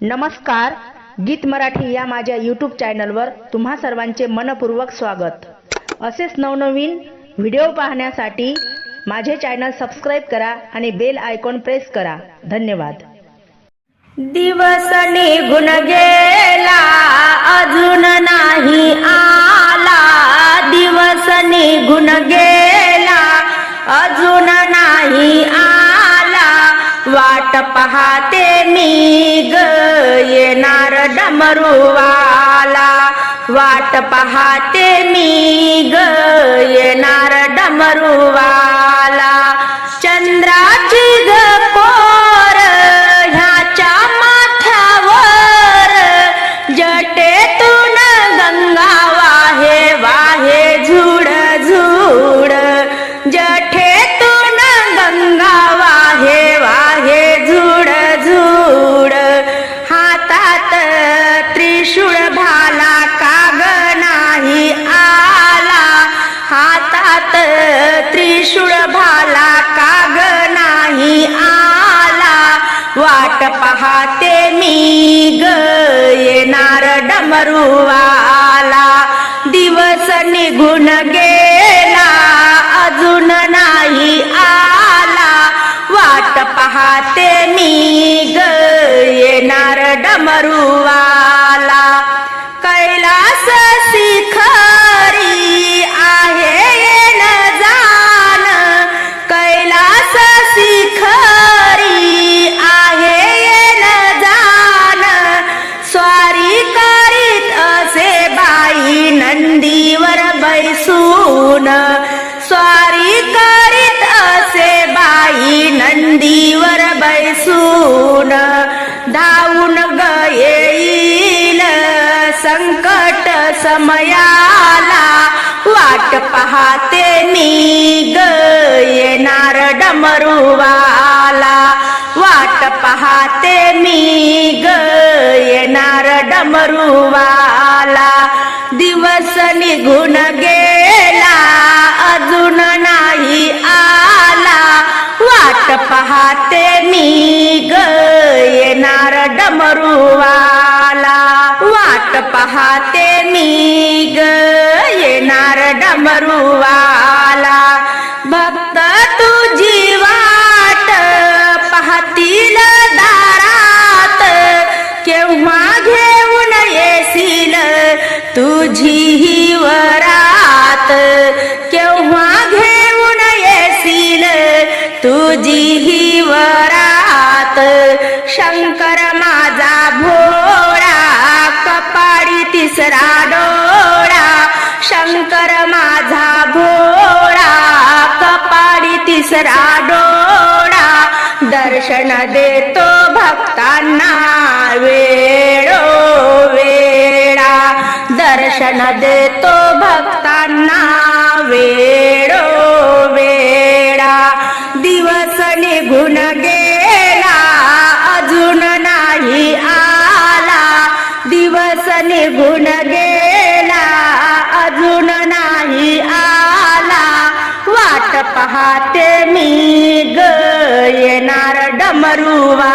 नमस्कार गीत मराठी या माझ्या यूट्यूब चॅनलवर तुम्हा सर्वांचे मनपूर्वक स्वागत. असेच नवनवीन व्हिडिओ पाहण्यासाठी माझे चॅनल सबस्क्राईब करा आणि बेल आयकॉन प्रेस करा. धन्यवाद. दिवस निघून गेला अजून नाही आला. वाट पाहते मी ग येणार डमरुवाला. वाट पाहते मी ग येणार डमरुवाला. वाट पाहते मी ग. येणार डमरुवाला. दिवस निघून गेला अजून नाही आला. वाट पाहते मी ग. येणार डमरुवाला. नंदीवर बैसून धावून ग येईल. संकट समयाला वाट पाहते मी ग. येणार डमरुवाला वाट पाहते मी ग. येणार डमरुवाला दिवस निघून पाहते मी ग येणार डमरुवाला. वाट पाहते मी ग येणार डमरुवाला. भक्त तुझी वाट पाहतील दारात. केव्हा घेऊन येशील तुझी तिसरा डोळा शंकर माझा भोळा कपाळी तिसरा डोळा दर्शन देतो भक्तांना वेळो वेळा. दर्शन देतो भक्तांना वेळो वेळा. पहाते मी ग येणार डमरुवा.